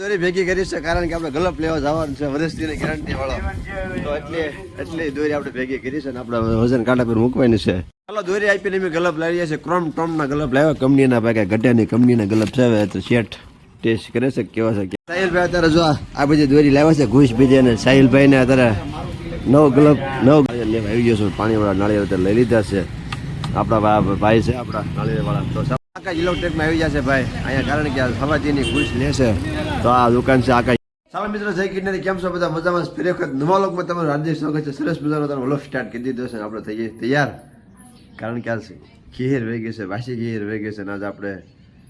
દોરી ભેગી કરી છે, કારણ કે આપણે ગલપ લેવા જવાનું છે વર્ષની ગેરંટી વાળો. એટલે, એટલી દોરી આપણે ભેગી કરી છે ને આપણે વજન કાંટા પર મૂકવાની છે. ચાલો દોરી આપીને અમે ગલપ લાવીએ છીએ. ક્રોમ ટોમના ગલપ લાવ્યા, કંપનીના ભાગે ગઢિયાની કંપનીના ગલપ છે. તો શેઠ ટેસ્ટ કરે છે, કેવા છે સાહિલભાઈ અત્યારે જો આ બધી દોરી લાવ્યા છે, ઘૂસ ભીજે અને સાહિલભાઈ ને અત્યારે નવ ગલપ નવ આવી ગયો છે. પાણીવાળા નાળિયેર અત્યારે લઈ લીધા છે. આપણા ભાઈ છે, આપણા નાળિયેર વાળા આકાશ ઇલેક્ટ્રિકમાં આવી જશે ભાઈ. અહીંયા કારણ કે આ સવાજીની ખુશ લેશે તો આ દુકાન છે આકાશ ચાલો મિત્રો જય કિન્નરી, કેમ છો બધા? મજામાં? ફરી વખત નવા લોકમાં તમારું હાર્દિક સ્વાગત છે. સરસ મજાનો તમે વ્લોગ સ્ટાર્ટ કરી દીધો છે. આપણે થઈ જઈએ તૈયાર. કારણ કે આ ખીર વહી ગઈ છે, વાસી ઘેર વહી ગઈ છે. અને આજે આપણે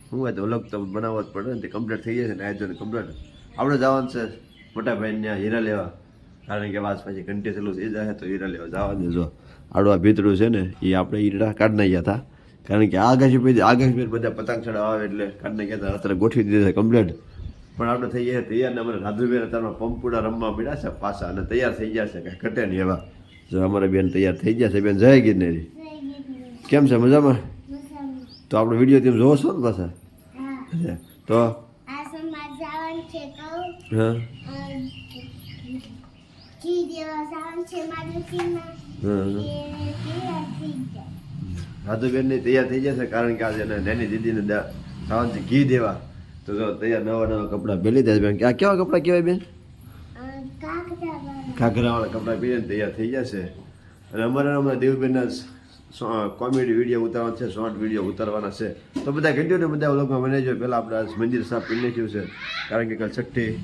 શું હોય તો વ્લોગ તો બનાવવો જ પડે ને તે કમ્પ્લીટ થઈ જશે ને આયોજન કમ્પ્લીટ આપણે જવાનું છે મોટા ભાઈને ત્યાં હીરા લેવા. કારણ કે વાત પછી ઘંટી ચાલુ થઈ જાય તો હીરા લેવા જવા જો આડવા ભીતરું છે ને, એ આપણે હીરા કાઢ નાખ્યા હતા. કારણ કે આગાશી આગાશી બધા પતંગ ચડાવવા આવે એટલે કાઢ કહેતા હતા અત્યારે ગોઠવી દીધા છે કમ્પ્લેટ પણ આપણે થઈ ગયા તૈયાર ને અમારે રાધુબેન અત્યારમાં પંપુડા રમવા મળ્યા છે પાછા અને તૈયાર થઈ ગયા છે કાંઈ ઘટે નહીં એવા. જો અમારા બેન તૈયાર થઈ ગયા છે બેન જય ગિરનેરી. કેમ છે મજામાં? તો આપણો વીડિયો તમે જોવો છો ને પાછા? તો? હા. હા એ તૈયાર થઈ ની જશે, કારણ કે આજે નેની દીદીને દા- ઘી દેવા. તો જો તૈયાર નવા નવા કપડાં પહેરી દે બેન. આ કેવા કપડાં કહેવાય બેન? ઘાઘરાવાળા કપડાં પહેરીને તૈયાર થઈ જશે. અને અમારા હમણાં દેવબેનના કોમેડી વીડિયો ઉતારવાના છે, શોર્ટ વીડિયો ઉતારવાના છે. તો બધા કન્ટિન્યુ બધા લોકો મને જો પહેલાં આપણે મંદિર સાફ કરી નાખ્યું છે. કારણ કે કાલ છઠ્ઠી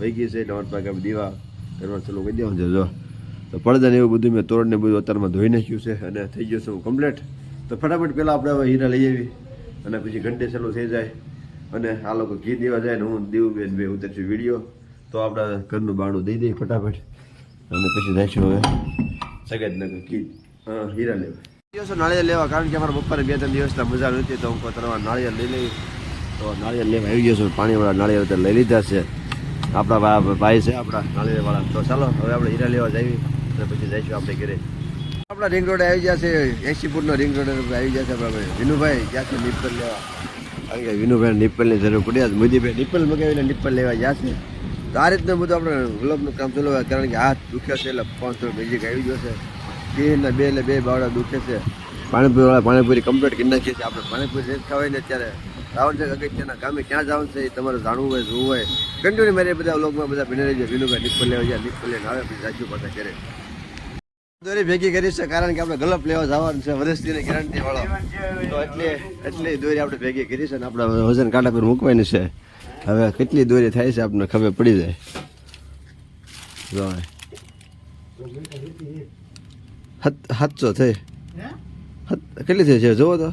વહી ગઈ છે, એટલે પાસે દીવા કરવા ચાલુ કરી દેવાનું છે. જો તો પડદા ને એવું બધું મેં તોરણ ને બધું અત્યારમાં ધોઈ નાખ્યું છે અને થઈ ગયું છે કમ્પ્લીટ તો ફટાફટ પહેલાં આપણે હવે હીરા લઈ આવી અને પછી ઘંટે ચાલુ થઈ જાય. અને આ લોકો ઘી દેવા જાય ને હું દેવબેન બે ઉતરશું વીડિયો. તો આપણે ઘરનું બાણું દઈ દઈએ ફટાફટ. અને પછી જઈશું હવે સગતનગર હા હીરા લેવા. દિવસો નાળિયેર લેવા, કારણ કે અમારા બપોરે બે ત્રણ દિવસના મજા નહોતી, તો હું તમારા નાળિયેર લઈ લઈ તો નાળિયેર લેવા આવી ગયો છું, પાણીવાળા નાળિયેર લઈ લીધા છે. આપણા ભાઈ છે આપણા નાળિયેરવાળા. તો ચાલો, હવે આપણે હીરા લેવા જઈએ અને પછી જઈશું આપણે ઘરે. આપણા રિંગ રોડ આવી ગયા છે. એસી ફૂટનો રિંગ રોડ આવી ગયા છે આપણે વિનુભાઈ ગયા છે નિપ્પલ લેવા. કારણ કે વિનુભાઈ નિપ્પલની જરૂર પડી આજ મોદીભાઈ નિપ્પલ મગાવીને નિપ્પલ લેવા ગયા છે. તો આ રીતનું બધું આપણે વ્લોગનું કામ ચાલુ હોય. કારણ કે હાથ દુખ્યો છે એટલે પાંચસો મ્યુઝિક આવી ગયો છે. બે ને બે એટલે બે બાવડા દુખે છે. પાણીપુરી વાળા પાણીપુરી કમ્પ્લીટ કરી નાખીએ છીએ આપણે પાણીપુરી રેટ ખાવાય ને અત્યારે રાવણ છે અગત્યના ગામે ક્યાં જવાનું છે એ તમારે જાણવું હોય, જોવું હોય. કન્ટિન્યુ મારે બધા વ્લોગમાં બધા ભીને રહેજો. વિનુભાઈ નિપ્પલ લેવા જાય નિપ્પલ લઈને આવે, પછી રાજ્યો પાસે કરે દોરી ભેગી કરી છે કારણ કે આપણે ગલપ લેવા જવાનું છે વર્ષની ગેરંટી વાળો. તો એટલે એટલી દોરી આપણે ભેગી કરી છે ને આપણે વજન કાંટા પર મૂકવાની છે. હવે કેટલી દોરી થાય છે આપણને ખબર પડી જાય. જો. સાતસો થઈ. કેટલી થઈ છે? જોવો તો.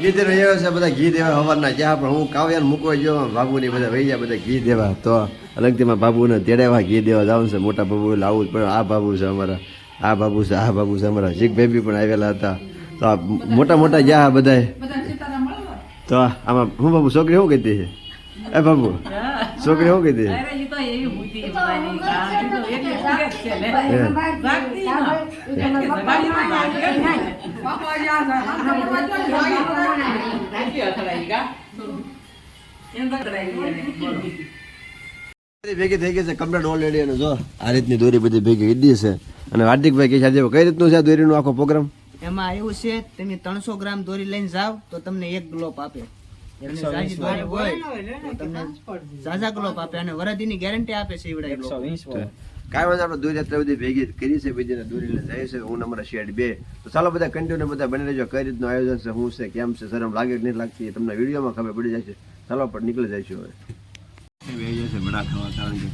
ઘી દેવા આવ્યા છે બધા ઘી દેવા સવારના જ્યાં પણ હું કાવ્યાને મૂકવા ગયો બાબુની બધા વહી ગયા બધા ઘી દેવા. તો અલગતીમાં બાબુને તેડાવા ઘી દેવા જવાનું છે, મોટા બાબુ લાવવું જ પણ આ બાબુ છે અમારા, આ બાબુ છે, આ બાબુ છે. અમારા શીખ બેબી પણ આવેલા હતા. તો આ મોટા મોટા ગયા બધાય. તો આમાં હું બાબુ, છોકરી શું કહેતી છે? એ બાબુ, છોકરી શું કહેતી છે? ભેગી થઈ ગઈ છે કમ્પ્લેટ ઓલરેડી અને જો આ રીતની દોરી બધી ભેગી કરી છે. અને હાર્દિકભાઈ કે છે કઈ રીતનું છે દોરીનો આખો પ્રોગ્રામ એમાં એવું છે તમે ત્રણસો ગ્રામ દોરી લઈને જાવ તો તમને એક ગ્લોપ આપે. ઝાઝી ગ્લોપ અને વરદીની ગેરંટી આપે છે ઈવડા કાંઈ વાંધો આપણે દોરી અત્યારે બધી ભેગી કરી છે બીજીને દોરી લઈને જાય છે. હું અમારા શેડ બે. તો ચાલો બધા કન્ટિન્યુ બધા બની રહેજો. કઈ રીતનું આયોજન છે હું છે કેમ છે શરમ લાગે કે નહીં લાગતી એ તમને વિડીયોમાં ખબર પડી જાય છે. ચાલો પણ નીકળી જઈશું હવે. હું આવી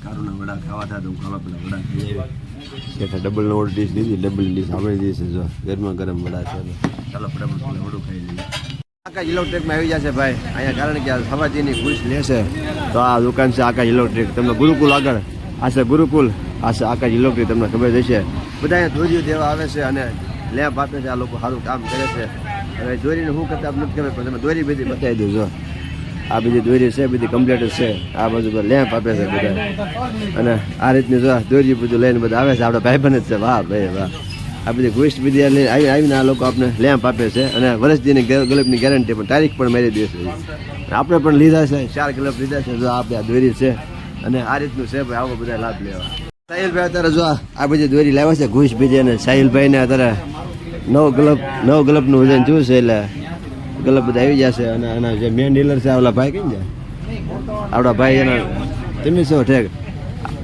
ડબલ નો ડીશ દીધી ડબલ ડીશ આપણે દીધી જો, ગરમા ગરમ વડા છે ખાઈ લઈએ. આકાશ ઇલેક્ટ્રિકમાં આવી જશે ભાઈ. અહીંયા કારણ કે આ સવાજીની ખુશ લેશે તો આ દુકાન છે આકાશ ઇલેક્ટ્રિક તમને ગુરુકુલ આગળ. આ છે ગુરુકુલ. આ છે આકાશ ઇલેક્ટ્રિક તમને ખબર જશે બધા અહીંયા દોરીઓ દેવા આવે છે અને લેમ્પ આપે છે, આ લોકો સારું કામ કરે છે. હવે દોરીને શું કરતા નથી ખબર, પણ તમે દોરી બધી બતાવી દેજો. આ બધી દોરી છે, બધી કમ્પ્લીટ છે. આ બાજુ પર લેમ્પ આપે છે બધા. અને આ રીતની જો દોરી બધું લઈને બધા આવે છે, આપણે ભાઈબંધ જ છે. વાહ ભાઈ વાહ. આ બધી ગોસ્ટ વિદ્યા લઈને આવી આવીને આ લોકો આપણે લેમ્પ આપે છે. અને વરસદીની ગલપની ગેરંટી પણ તારીખ પણ મારી દે છે. આપણે પણ લીધા છે, ચાર ગલપ લીધા છે જો આપણે આ દોરી છે. અને આ રીતનું છે ભાઈ, આવો બધા લાભ લેવા. સાહિલભાઈ અત્યારે જો આ બધી દોરી લાવે છે ઘૂસ બીજી અને સાહિલભાઈને અત્યારે નવ ગલપ નવ ગલપનું વજન જોયું છે એટલે ગલપ બધા આવી જશે અને આના જે મેન ડીલર છે આવલા ભાઈ કઈ જાય. આપણા ભાઈ એના તમે શું ઠેક?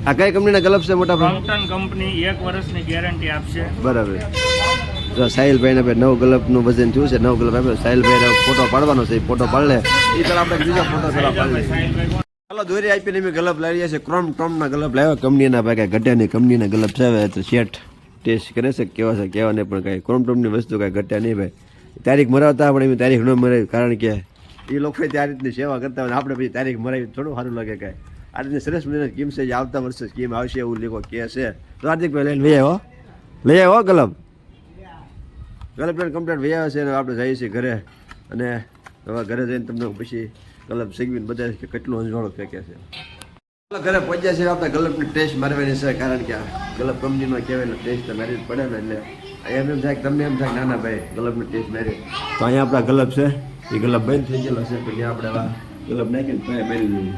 આ કઈ કંપનીના ગલબ છે મોટા ભાઈ? ફાઉન્ટન કંપની એક વર્ષની ગેરંટી આપશે. બરાબર. જો સાહિલભાઈને ભાઈ નવ ગલપનું વજન થયું છે નવ ગલબ આપ્યો. સાહિલભાઈને ફોટો પાડવાનો છે ફોટો પાડલે એ તરફ આપણે બીજો ફોટો પેલા પાડી. ચાલો દોરી આપીને અમે ગલબ લાવી રહ્યા છે ક્રોમ ટોમના ગલબ લાવ્યા. કંપનીના ભાઈ કાંઈ ઘટ્યા કંપનીના ગલબ છે તો શેઠ ટેસ્ટ કરે છે કેવા છે કેવા નહીં પણ કાંઈ ક્રોમ ટોમની વસ્તુ કાંઈ ઘટ્યા નહીં ભાઈ. તારીખ મરાવતા પણ એમ તારીખ ન મરાવી, કારણ કે એ લોકો તે આ રીતની સેવા કરતા હોય આપણે પછી તારીખ મરાવી થોડું સારું લાગે કાંઈ. આ રીતની સરસ મજાની સ્કીમ છે આવતા વર્ષે સ્કીમ આવશે એવું લોકો કહે છે. તો હાર્દિકભાઈ લઈને લઈ આવ્યો લઈ આવ્યો ગલપ કલમ કમ્પ્લેટ વહી આવે છે અને આપણે જઈએ છીએ ઘરે. અને હવે ઘરે જઈને તમને પછી ગલપ શીખવીને કે કેટલું અંજવાળો ફેંકે છે. ઘરે પહોંચ્યા છે આપણે ગલપની ટેસ્ટ મારવાની છે, કારણ કે ગલબ ગલપ કંપનીમાં કહેવાય ટેસ્ટ મારી જ પડે ને, એટલે એમ એમ થાય તમને એમ થાય નાના ભાઈ ગલપની ટેસ્ટ મારી. તો અહીંયા આપણા ગલપ છે, એ ગલપ બંધ થઈ ગયેલો છે, પછી આપણે ગલપ નાખીને ટ્રાય મારી દીધું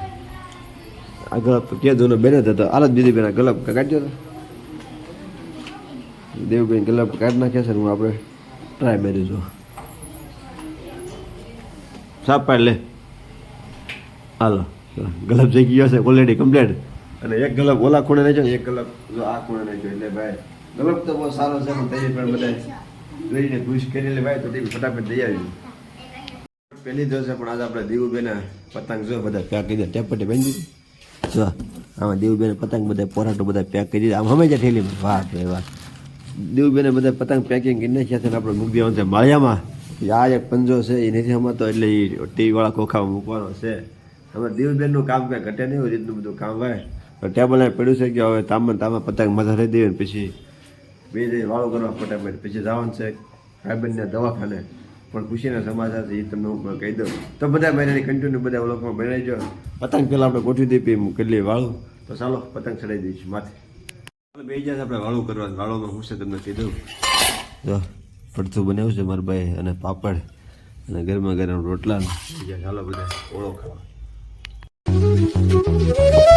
આ ગલપ કે દોનો બેન થતો હાલ જ બીજી બેના ગલપ કાઢ્યો હતો? દેવભાઈ ગલપ કાઢી નાખ્યા છે હું આપણે ટ્રાય મારી જો સાપ પાડ લે. હાલો. ગલપ જઈ ગયો છે ઓલરેડી કમ્પ્લીટ અને એક ગલબ ઓલા ખૂણે નહીં ને, એક ગલબ જો આ ખૂણે નાખ્યો એટલે ભાઈ ગલબ તો બહુ સારો છે, પણ તૈયાર પણ બધા લઈને ખુશ કરી લે ભાઈ, તો ટીમ ફટાફટ જઈ આવી. પહેલી જો છે, પણ આજે આપણે દીવુબેના પતંગ જો બધા પેક કરી દે ટેપટે બેન દીધી. જો, આમાં દેવુબેન પતંગ બધા પોરાટો બધા પેક કરી દીધા. આમ હમે જ ઠેલીમાં વાહ, ભાઈ, વાહ. દીવુબેને બધા પતંગ પેકિંગ કરી નાખ્યા છે આપણે મૂકી દેવાનું છે, માળિયામાં. આ એક પંજો છે એ નથી હમતો, એટલે એ ટીવીવાળા ખોખામાં મૂકવાનો છે. અમારે દેવીબેનનું કામ કાંઈ ઘટે નહીં હોય એટલું બધું કામ હોય. ટેબલ પડ્યું છે કે હવે તામાં તામાં પતંગ માથા રહી દેવી પછી બે જઈ વાળો કરવા ફટાફટ પછી જવાનું છે ભાઈબંધને દવાખાને. પણ ખુશીના સમાચાર છે એ તમને હું કહી દઉં. તો બધા મારી કન્ટિન્યુ બધા લોકોમાં બનાવી પતંગ પહેલાં આપણે ગોઠવી દઈએ હું કેટલી વાળું. તો ચાલો, પતંગ ચડાવી દઈશું માથે. બે જાય આપણે વાળું કરવાનું વાળોમાં હું છે તમને કીધું જો પડતું બનાવ્યું છે મારા ભાઈ અને પાપડ. અને ગરમા ગરમ રોટલા ચાલો બધા ઓળો ખાવા. Thank you.